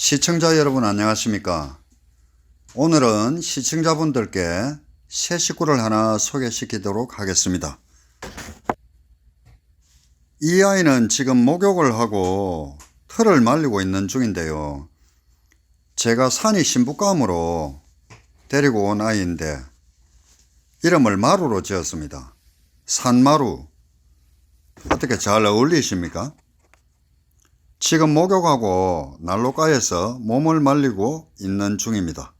시청자 여러분 안녕하십니까? 오늘은 시청자분들께 새 식구를 하나 소개시키도록 하겠습니다. 이 아이는 지금 목욕을 하고 털을 말리고 있는 중인데요. 제가 산이 신부감으로 데리고 온 아이인데 이름을 마루로 지었습니다. 산마루. 어떻게 잘 어울리십니까? 지금 목욕하고 난로가에서 몸을 말리고 있는 중입니다.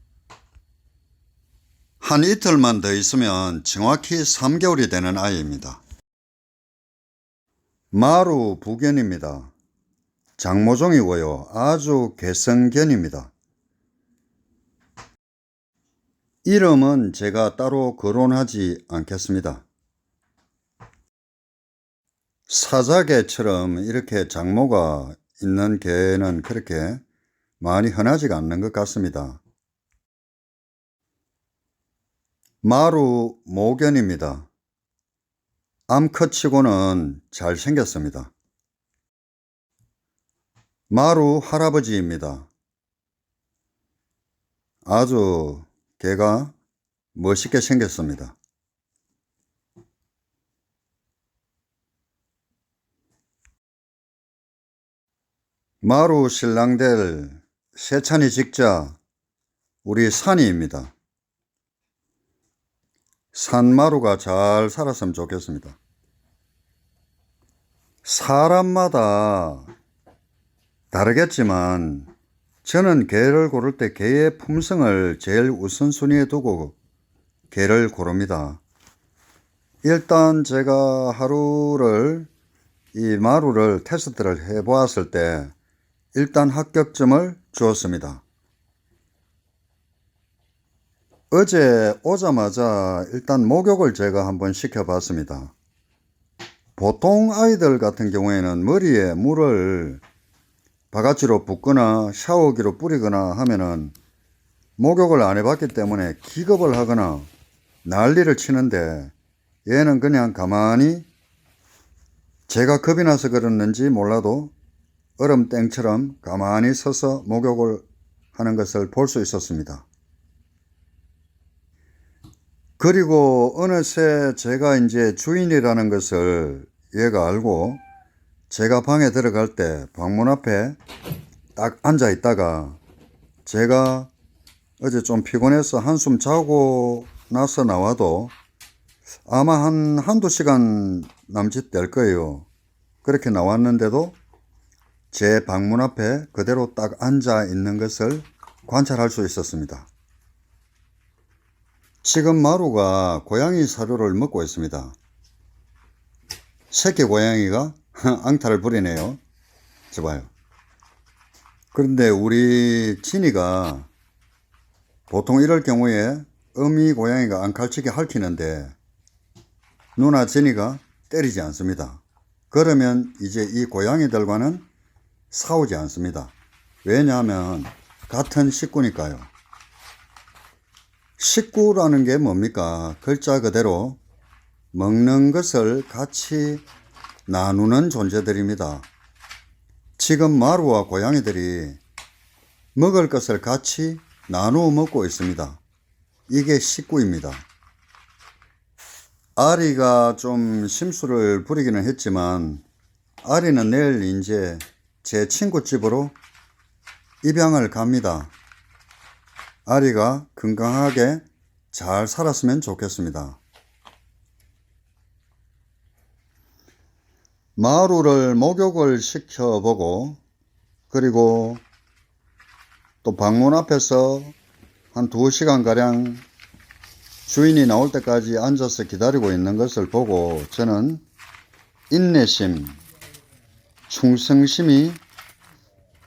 한 이틀만 더 있으면 정확히 3개월이 되는 아이입니다. 마루 부견입니다. 장모종이고요. 아주 개성견입니다. 이름은 제가 따로 거론하지 않겠습니다. 사자개처럼 이렇게 장모가 있는 개는 그렇게 많이 흔하지가 않는 것 같습니다. 마루 모견입니다. 암컷치고는 잘생겼습니다. 마루 할아버지입니다. 아주 개가 멋있게 생겼습니다. 마루 신랑될 세찬이 직자 우리 산이입니다. 산마루가 잘 살았으면 좋겠습니다. 사람마다 다르겠지만 저는 개를 고를 때 개의 품성을 제일 우선순위에 두고 개를 고릅니다. 일단 제가 하루를 이 마루를 테스트를 해 보았을 때 일단 합격점을 주었습니다. 어제 오자마자 일단 목욕을 제가 한번 시켜봤습니다. 보통 아이들 같은 경우에는 머리에 물을 바가지로 붓거나 샤워기로 뿌리거나 하면은 목욕을 안 해봤기 때문에 기겁을 하거나 난리를 치는데 얘는 그냥 가만히 제가 겁이 나서 그랬는지 몰라도 얼음땡처럼 가만히 서서 목욕을 하는 것을 볼 수 있었습니다. 그리고 어느새 제가 이제 주인이라는 것을 얘가 알고 제가 방에 들어갈 때 방문 앞에 딱 앉아 있다가 제가 어제 좀 피곤해서 한숨 자고 나서 나와도 아마 한 한두 시간 남짓 될 거예요. 그렇게 나왔는데도 제 방문 앞에 그대로 딱 앉아 있는 것을 관찰할 수 있었습니다. 지금 마루가 고양이 사료를 먹고 있습니다. 새끼 고양이가 앙탈을 부리네요. 저 봐요. 그런데 우리 진이가 보통 이럴 경우에 어미 고양이가 앙칼치게 핥히는데 누나 진이가 때리지 않습니다. 그러면 이제 이 고양이들과는 싸우지 않습니다. 왜냐하면 같은 식구니까요. 식구라는 게 뭡니까? 글자 그대로 먹는 것을 같이 나누는 존재들입니다. 지금 마루와 고양이들이 먹을 것을 같이 나누어 먹고 있습니다. 이게 식구입니다. 아리가 좀 심수를 부리기는 했지만 아리는 내일 이제 제 친구 집으로 입양을 갑니다. 아리가 건강하게 잘 살았으면 좋겠습니다. 마루를 목욕을 시켜보고 그리고 또 방문 앞에서 한두 시간가량 주인이 나올 때까지 앉아서 기다리고 있는 것을 보고 저는 인내심, 충성심이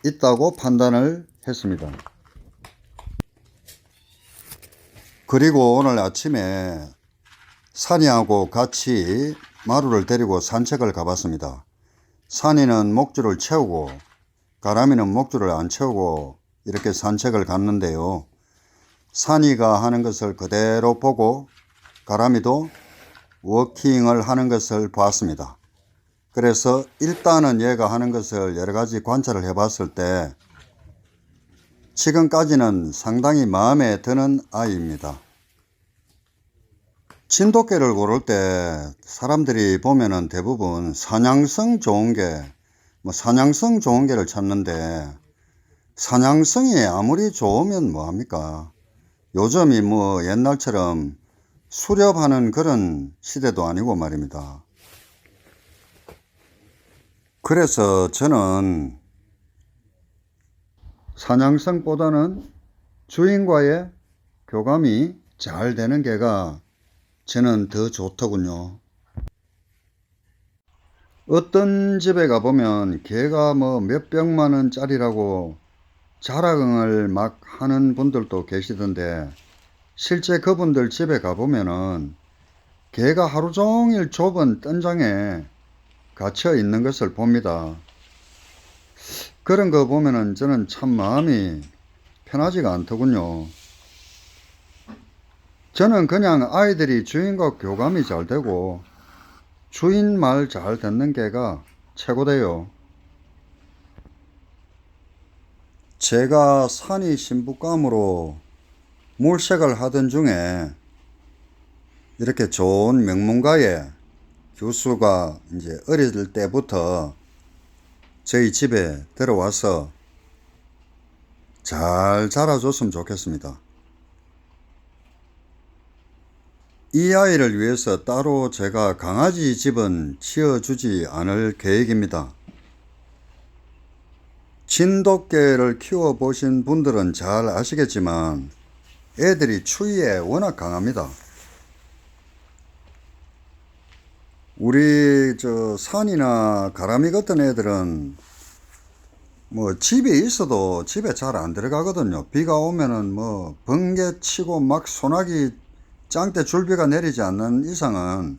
있다고 판단을 했습니다. 그리고 오늘 아침에 산이하고 같이 마루를 데리고 산책을 가봤습니다. 산이는 목줄을 채우고 가람이는 목줄을 안 채우고 이렇게 산책을 갔는데요. 산이가 하는 것을 그대로 보고 가람이도 워킹을 하는 것을 봤습니다. 그래서 일단은 얘가 하는 것을 여러 가지 관찰을 해 봤을 때 지금까지는 상당히 마음에 드는 아이입니다. 진돗개를 고를 때 사람들이 보면은 대부분 사냥성 좋은 개, 뭐 사냥성 좋은 개를 찾는데 사냥성이 아무리 좋으면 뭐합니까? 요즘이 뭐 옛날처럼 수렵하는 그런 시대도 아니고 말입니다. 그래서 저는 사냥성보다는 주인과의 교감이 잘 되는 개가 저는 더 좋더군요. 어떤 집에 가보면 개가 뭐 몇 백만 원짜리라고 자랑을 막 하는 분들도 계시던데 실제 그분들 집에 가보면은 개가 하루 종일 좁은 뜬장에 갇혀 있는 것을 봅니다. 그런 거 보면은 저는 참 마음이 편하지가 않더군요. 저는 그냥 아이들이 주인과 교감이 잘 되고 주인 말 잘 듣는 개가 최고돼요. 제가 산이 신부감으로 물색을 하던 중에 이렇게 좋은 명문가의 교수가 이제 어릴 때부터 저희 집에 들어와서 잘 자라줬으면 좋겠습니다. 이 아이를 위해서 따로 제가 강아지 집은 지어주지 않을 계획입니다. 진돗개를 키워보신 분들은 잘 아시겠지만 애들이 추위에 워낙 강합니다. 우리 저 산이나 가라미 같은 애들은 뭐 집에 있어도 집에 잘 안 들어가거든요. 비가 오면은 뭐 번개 치고 막 소나기 짱때 줄비가 내리지 않는 이상은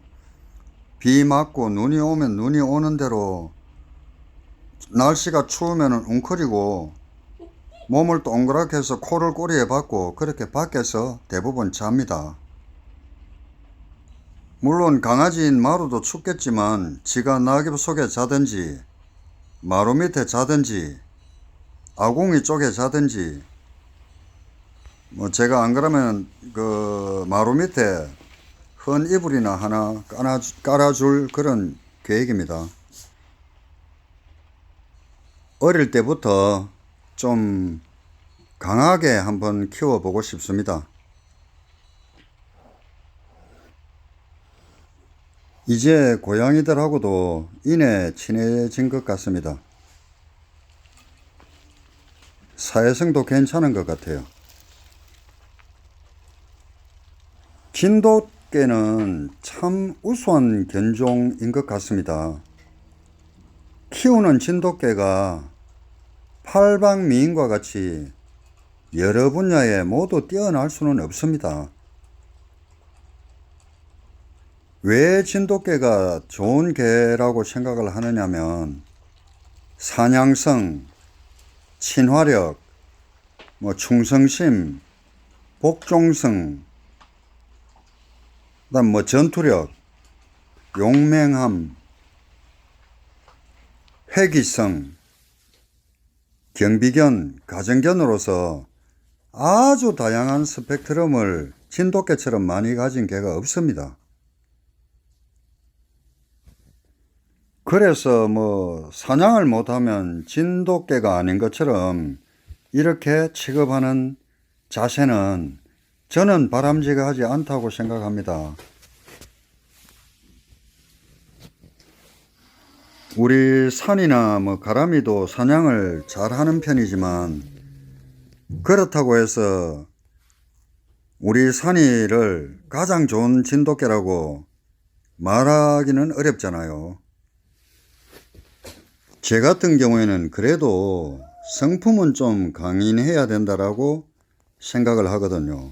비 맞고 눈이 오면 눈이 오는 대로 날씨가 추우면은 웅크리고 몸을 동그랗게 해서 코를 꼬리에 박고 그렇게 밖에서 대부분 잡니다. 물론 강아지인 마루도 춥겠지만 지가 낙엽 속에 자든지 마루 밑에 자든지 아궁이 쪽에 자든지 뭐 제가 안 그러면 그 마루 밑에 헌 이불이나 하나 깔아, 깔아줄 그런 계획입니다. 어릴 때부터 좀 강하게 한번 키워보고 싶습니다. 이제 고양이들하고도 인해 친해진 것 같습니다. 사회성도 괜찮은 것 같아요. 진돗개는 참 우수한 견종인 것 같습니다. 키우는 진돗개가 팔방미인과 같이 여러 분야에 모두 뛰어날 수는 없습니다. 왜 진돗개가 좋은 개라고 생각을 하느냐면 사냥성, 친화력, 뭐 충성심, 복종성, 그다음 뭐 전투력, 용맹함, 회기성, 경비견, 가정견으로서 아주 다양한 스펙트럼을 진돗개처럼 많이 가진 개가 없습니다. 그래서 뭐 사냥을 못하면 진돗개가 아닌 것처럼 이렇게 취급하는 자세는 저는 바람직하지 않다고 생각합니다. 우리 산이나 뭐 가람이도 사냥을 잘 하는 편이지만 그렇다고 해서 우리 산이를 가장 좋은 진돗개라고 말하기는 어렵잖아요. 제 같은 경우에는 그래도 성품은 좀 강인해야 된다라고 생각을 하거든요.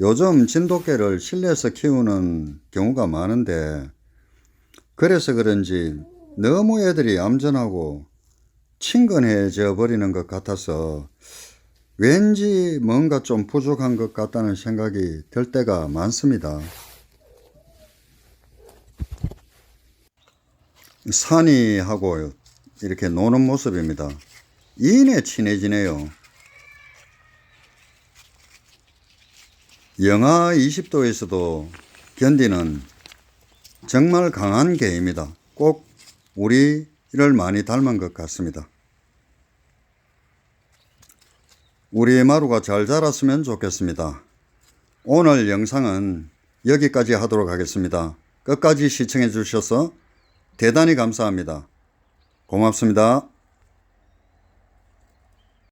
요즘 진돗개를 실내에서 키우는 경우가 많은데 그래서 그런지 너무 애들이 얌전하고 친근해져 버리는 것 같아서 왠지 뭔가 좀 부족한 것 같다는 생각이 들 때가 많습니다. 산이하고 이렇게 노는 모습입니다. 이내 친해지네요. 영하 20도에서도 견디는 정말 강한 개입니다. 꼭 우리를 많이 닮은 것 같습니다. 우리의 마루가 잘 자랐으면 좋겠습니다. 오늘 영상은 여기까지 하도록 하겠습니다. 끝까지 시청해 주셔서 대단히 감사합니다. 고맙습니다.